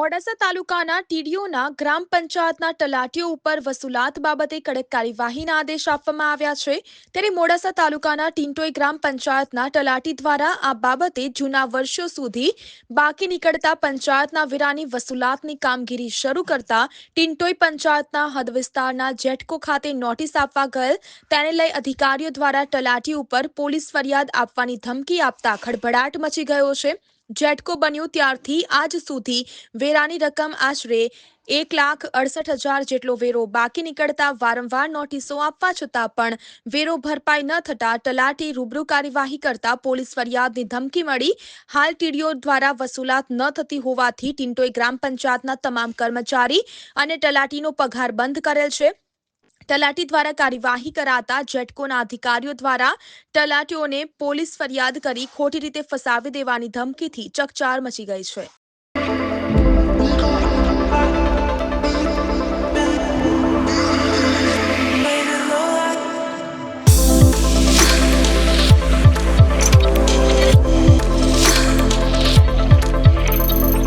મોડાસા તાલુકાના ટીડીઓના ગ્રામ પંચાયતના તલાટીઓ ઉપર વસૂલાત બાબતે કડક કાર્યવાહીના આદેશ આપવામાં આવ્યા છે. ત્યારે મોડાસા તાલુકાના ટીંટોઈ ગ્રામ પંચાયતના તલાટી દ્વારા આ બાબતે જૂના વર્ષો સુધી બાકી નીકળતા પંચાયતના વેરાની વસૂલાતની કામગીરી શરૂ કરતા ટીંટોઈ પંચાયતના હદ વિસ્તારના જેટકો ખાતે નોટિસ આપવા ગયેલ તેને લઈ અધિકારીઓ દ્વારા તલાટી ઉપર પોલીસ ફરિયાદ આપવાની ધમકી આપતા ખળભળાટ મચી ગયો છે. જેટકો બન્યું ત્યારથી આજ સુધી વેરાની રકમ આશરે એક લાખ અડસઠ હજાર જેટલો વેરો બાકી નીકળતા વારંવાર નોટિસો આપવા છતાં પણ વેરો ભરપાઈ ન થતા તલાટી રૂબરૂ કાર્યવાહી કરતા પોલીસ ફરિયાદની ધમકી મળી. હાલ ટીડીઓ દ્વારા વસૂલાત ન થતી હોવાથી ટિન્ટોઈ ગ્રામ પંચાયતના તમામ કર્મચારી અને તલાટીનો પગાર બંધ કરેલ છે. તલાટી દ્વારા કાર્યવાહી કરાતા જેટકોના અધિકારીઓ દ્વારા તલાટીઓને પોલીસ ફરિયાદ કરી ખોટી રીતે ફસાવી દેવાની ધમકીથી ચકચાર મચી ગઈ છે